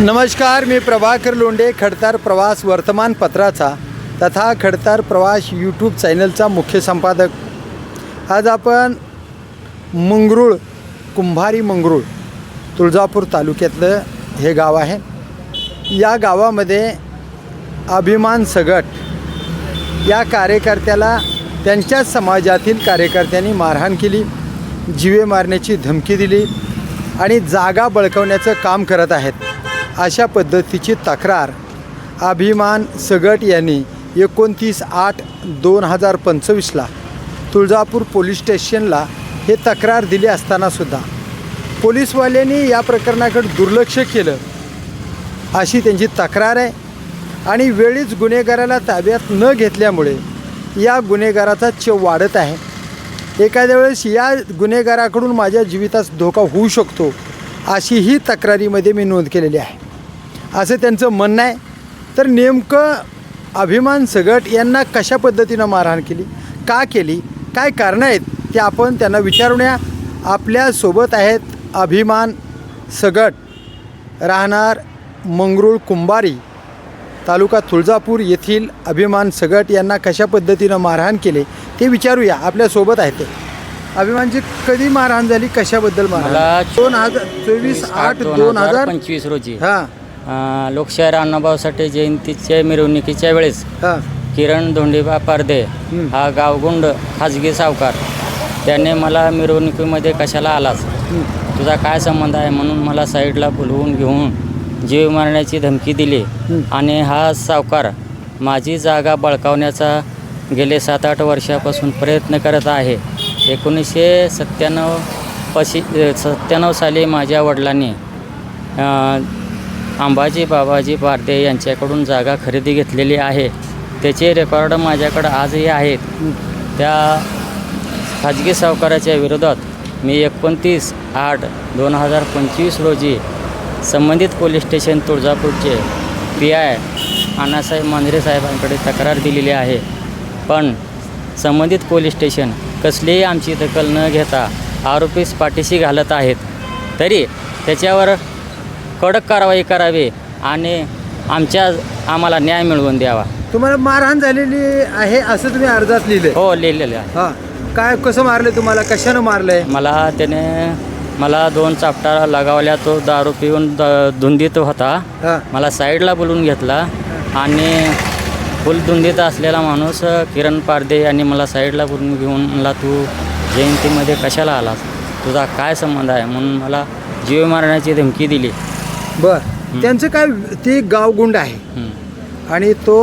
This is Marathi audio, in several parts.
नमस्कार मी प्रभाकर लोंडे खडतार प्रवास वर्तमानपत्राचा तथा खडतार प्रवास यूट्यूब चॅनलचा मुख्य संपादक. आज आपण मंगरूळ कुंभारी मंगरूळ तुळजापूर तालुक्यातलं हे गाव आहे. या गावामध्ये अभिमान सगट या कार्यकर्त्याला त्यांच्याच समाजातील कार्यकर्त्यांनी मारहाण केली जीवे मारण्याची धमकी दिली आणि जागा बळकवण्याचं काम करत आहेत. अशा पद्धतीची तक्रार. अभिमान सगट यांनी एकोणतीस आठ दोन हजार पंचवीसला तुळजापूर पोलीस स्टेशनला हे तक्रार दिली असतानासुद्धा पोलीसवाल्यांनी या प्रकरणाकडे दुर्लक्ष केलं. अशी त्यांची तक्रार आहे आणि वेळीच गुन्हेगाराला ताब्यात न घेतल्यामुळे या गुन्हेगाराचा चव वाढत आहे. एखाद्या वेळेस या गुन्हेगाराकडून माझ्या जीवितास धोका होऊ शकतो अशीही तक्रारीमध्ये मी नोंद केलेली आहे. असं त्यांचं म्हणणं आहे. तर नेमकं अभिमान सगट यांना कशा पद्धतीनं मारहाण केली? का केली? काय कारणं आहेत? ते आपण त्यांना विचारूया. आपल्यासोबत आहेत अभिमान सगट राहणार मंगरूळ कुंभारी तालुका तुळजापूर येथील अभिमान सगट यांना कशा पद्धतीनं मारहाण केले ते विचारूया. आपल्यासोबत आहे ते. अभिमानची कधी मारहाण झाली? कशाबद्दल मारहाण? दोन हजार चोवीस आठ दोन हजार पंचवीस रोजी. हां. अं, लोकशाहीर अण्णाभाऊ साठे जयंतीच्या मिरवणुकीच्या वेळेस हां किरण धोंडीबा पारदे हं. हा गावगुंड खाजगी सावकार त्याने मला मिरवणुकीमध्ये कशाला आलास हं. तुझा काय संबंध आहे म्हणून मला साईडला बोलवून घेऊन जीव मारण्याची धमकी दिली हं. आणि हा सावकार माझी जागा बळकावण्याचा गेले सात आठ वर्षापासून प्रयत्न करत आहे एकोणीसशे सत्त्याण्णव पशी सत्त्याण्णव साली माझ्या वडिलांनी अं, अंबाजी बाबाजी पारदे यांच्याकडून जागा खरेदी घेतलेली आहे. त्याचे रेकॉर्ड माझ्याकडं आजही आहेत. त्या खाजगी सावकाराच्या विरोधात मी एकोणतीस आठ दोन हजार पंचवीस रोजी संबंधित पोलीस स्टेशन तुळजापूरचे पी आय अण्णासाहेब मांजरे साहेबांकडे तक्रार दिलेली आहे. पण संबंधित पोलीस स्टेशन कसलीही आमची दखल न घेता आरोपीस पाठीशी घालत आहेत. तरी त्याच्यावर कडक कारवाई करावी आणि आमच्या आम्हाला न्याय मिळवून द्यावा. तुम्हाला मारहाण झालेली आहे असं तुम्ही अर्जात लिहिलंय? हो लिहिलेलं आहे. हां. काय कसं मारलं तुम्हाला? कशानं मारलंय? मला त्याने मला दोन चापटा लगावल्या तो दारू पिऊन द धुंदीत होता. हां. मला साईडला बोलून घेतला आणि फुल धुंदीत असलेला माणूस किरण पारदे यांनी मला साईडला बोलून घेऊन मला तू जयंतीमध्ये कशाला आलास? तुझा काय संबंध आहे? म्हणून मला जीव मारण्याची धमकी दिली. बर. त्यांचं काय ते गावगुंड आहे. आणि तो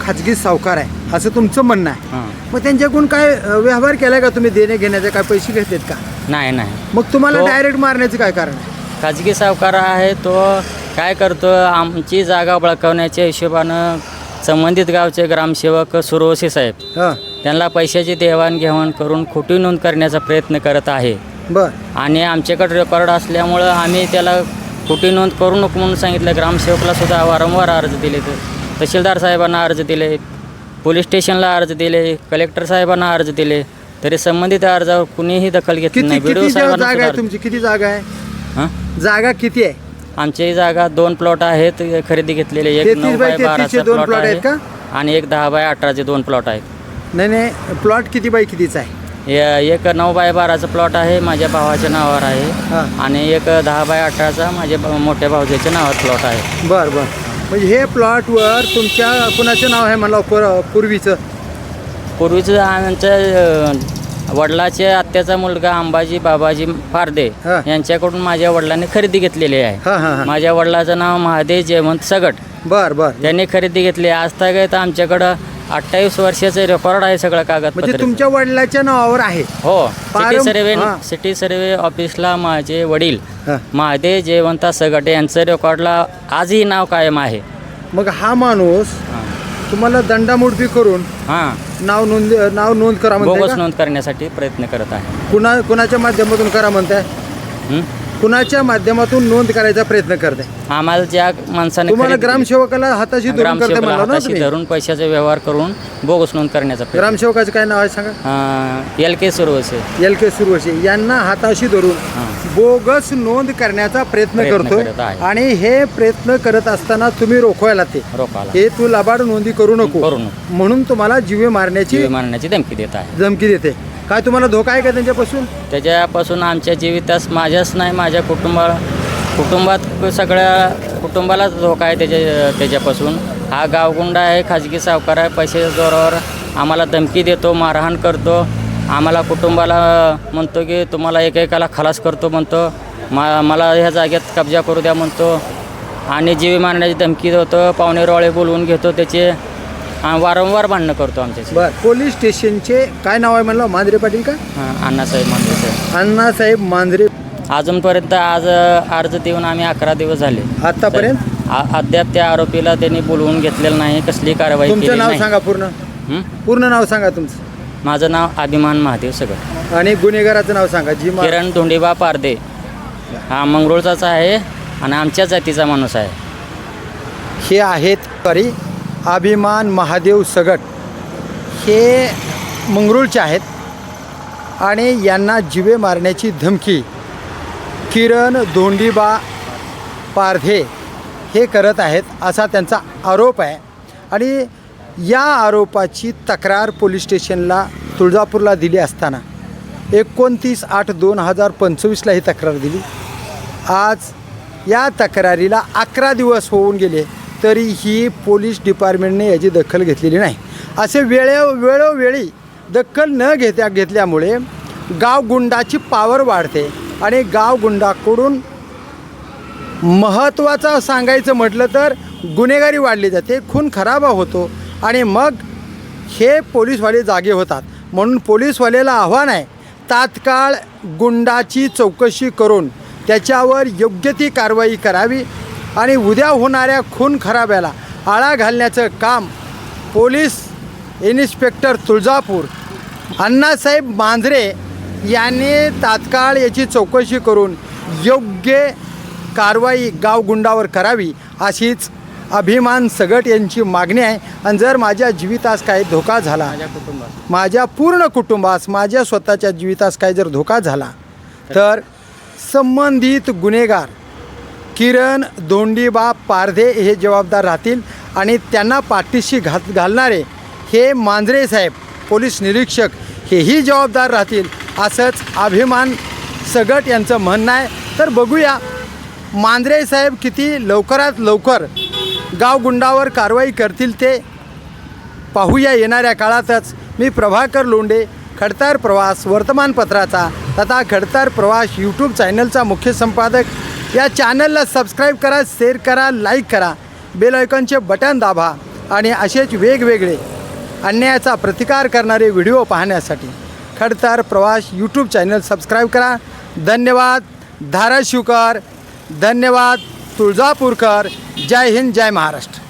खाजगी सावकार आहे. असं तुमचं म्हणणं आहे. मग त्यांच्याकडून काय व्यवहार केलाय का तुम्ही? देणे घेण्याचे काय पैसे घेतलेत का? नाही नाही. मग तुम्हाला तो- डायरेक्ट मारण्याचं काय कारण आहे? खाजगी सावकार आहे तो काय करतो आमची जागा बळकावण्याच्या हिशोबानं संबंधित गावचे ग्रामसेवक सुरवशी साहेब हां. त्यांना पैशाची देवाणघेवाण करून खोटी नोंद करण्याचा प्रयत्न करत आहे. बर. आणि आमच्याकडे रेकॉर्ड असल्यामुळं आम्ही त्याला खोटी नोंद करू नको म्हणून सांगितलं. ग्रामसेवकला सुद्धा वारंवार अर्ज दिले तर तहसीलदार साहेबांना अर्ज दिले. पोलीस स्टेशनला अर्ज दिले. कलेक्टर साहेबांना अर्ज दिले. तरी संबंधित अर्जावर कुणीही दखल घेतली नाही. किती साहेबांना सुद्धा अर्ज- तुमची? किती जागा आहे? हं? जागा किती आहे? आमची जागा दोन प्लॉट आहेत. खरेदी घेतलेले एक नऊ बाय बाय बाराचा दोन प्लॉट plot आहे आहेत का? आणि एक दहा बाय अठराचे दोन प्लॉट आहेत. नाही नाही. प्लॉट किती बाय कितीचा आहे? ए- एक नऊ बाय बाराचा प्लॉट आहे माझ्या भावाच्या नावावर आहे. हां. आणि एक दहा बाय अठराचा माझ्या मोठ्या भाऊजाच्या नावावर प्लॉट आहे. बर बर. म्हणजे हे प्लॉटवर तुमच्या कुणाचं नाव आहे मला पूर- पूर्वीचं? पूर्वीचं आमच्या अ, वडिलाचे आत्याचा मुलगा अंबाजी बाबाजी फारदे हां. यांच्याकडून माझ्या वडिलांनी खरेदी घेतलेली आहे. हां हां हां. माझ्या वडिलाचं नाव महादेव जयवंत सगट. बर बर. त्यांनी खरेदी घेतली. आज तक आमच्याकडं अठ्ठावीस वर्षाचं रेकॉर्ड आहे सगळं म्हणजे कागदपत्र तुमच्या वडिलाच्या नावावर आहे हो सिटी पारं- सर्वे हां. सिटी सर्वे ऑफिसला माझे वडील हां. महादेव जयवंता सगटे यांचं रेकॉर्डला आजही नाव कायम आहे मग हा माणूस तुम्हाला दंडामुडपी करून हां नाव नोंद नाव नोंद करा बोगस म्हणताय का? नोंद करण्यासाठी प्रयत्न करत आहे कुणा कुणाच्या माध्यमातून करा म्हणताय हं? कुणाच्या माध्यमातून नोंद करायचा प्रयत्न करते? आम्हाला ज्या माणसाने तुम्हाला खरेदी- ग्रामसेवकाला हाताशी धरून करते ग्रामसेवकाला म्हणलं ना हाताशी तुम्ही? धरून पैशाचा व्यवहार करून बोगस नोंद करण्याचा ग्रामसेवकाचं काय नाव आहे सांगा? L K Suravase. L K Suravashi यांना हाताशी धरून हां. बोगस नोंद करण्याचा प्रयत्न प्रयत्न करतोय करत आहे. आणि हे प्रयत्न करत असताना तुम्ही रोखवायला ते. रोखाला हे तू लबाड नोंदी करू नको. करू नको. म्हणून तुम्हाला जीवे मारण्याची जीवे मारण्याची धमकी देत आहे. धमकी देते. काय तुम्हाला धोका आहे का त्यांच्यापासून? त्याच्यापासून आमच्या जीवितास माझ्याच नाही माझ्या कुटुंबा कुटुंबात सगळ्या कुटुंबालाच धोका आहे त्याच्या त्याच्यापासून. हा गावगुंडा आहे खाजगी सावकार आहे पैसे जोरावर आम्हाला धमकी देतो मारहाण करतो. आम्हाला कुटुंबाला म्हणतो की तुम्हाला एकेकाला खलास करतो म्हणतो. मा मला ह्या जागेत कब्जा करू द्या म्हणतो. आणि जीवी मारण्याची धमकी देतो पाहुणे रोळे बोलवून घेतो त्याचे. वारंवार भांडणं करतो आमच्याशी बर पोलीस स्टेशनचे काय नाव आहे म्हणलं? मांजरे पाटील का? हां अण्णासाहेब मांजरे अण्णासाहेब मांजरे. अजूनपर्यंत आज अ, अर्ज देऊन आम्ही अकरा दिवस झाले. आतापर्यंत? आ- अद्याप त्या आरोपीला त्यांनी बोलवून घेतलेलं नाही कसली कारवाई तुमचं केली नाव नाही. सांगा पूर्ण. हं? पूर्ण नाव सांगा तुमचं. माझं नाव अभिमान महादेव सगळं. आणि गुन्हेगाराचं नाव सांगा जी मा- किरण धोंडीबा पारदे. हा मंगरुळचाच आहे आणि आमच्या जातीचा माणूस आहे. हे आहेत सॉरी अभिमान महादेव सगट हे मंगरूळचे आहेत आणि यांना जिवे मारण्याची धमकी किरण धोंडीबा पारधे हे करत आहेत असा त्यांचा आरोप आहे. आणि या आरोपाची तक्रार पोलीस स्टेशनला तुळजापूरला दिली असताना एकोणतीस आठ दोन हजार पंचवीसला ही तक्रार दिली. आज या तक्रारीला अकरा दिवस होऊन गेले. तरीही पोलीस डिपार्टमेंटने याची दखल घेतलेली नाही. असे वेळे वेळोवेळी दखल न घेत्या घेतल्यामुळे गावगुंडाची पावर वाढते आणि गावगुंडाकडून महत्त्वाचं सांगायचं म्हटलं तर गुन्हेगारी वाढली जाते खून खराबा होतो आणि मग हे पोलीसवाले जागे होतात. म्हणून पोलीसवाल्याला आव्हान आहे तात्काळ गुंडाची चौकशी करून त्याच्यावर योग्य ती कारवाई करावी. आणि उद्या होणाऱ्या खून खराब्याला आळा घालण्याचं काम पोलीस इन्स्पेक्टर तुळजापूर अण्णासाहेब मांजरे यांनी तात्काळ याची चौकशी करून योग्य कारवाई गावगुंडावर करावी अशीच अभिमान सगट यांची मागणी आहे. आणि जर माझ्या जीवितास काय धोका झाला माझ्या पूर्ण कुटुंबास माझ्या स्वतःच्या जीवितास काय जर धोका झाला तर संबंधित गुन्हेगार किरण दोंडीबा पारधे हे जबाबदार राहतील आणि त्यांना पाठीशी घात घालणारे हे मांजरे साहेब पोलीस निरीक्षक हेही जबाबदार राहतील असंच अभिमान सगट यांचं म्हणणं आहे. तर बघूया मांजरे साहेब किती लवकरात लवकर गावगुंडावर कारवाई करतील ते पाहूया येणाऱ्या काळातच. मी प्रभाकर लोंडे खडतार प्रवास वर्तमानपत्राचा तथा खडतार प्रवास यूट्यूब चॅनलचा मुख्य संपादक या चॅनलला सबस्क्राईब करा शेअर करा लाईक करा. बेल आयकॉनचे बटन दाबा आणि असेच वेगवेगळे अन्यायाचा प्रतिकार करणारे व्हिडिओ पाहण्यासाठी. खडतर प्रवास यूट्यूब चॅनल सबस्क्राईब करा. धन्यवाद. धाराशिवकर. धन्यवाद. तुळजापूरकर. जय हिंद जय महाराष्ट्र.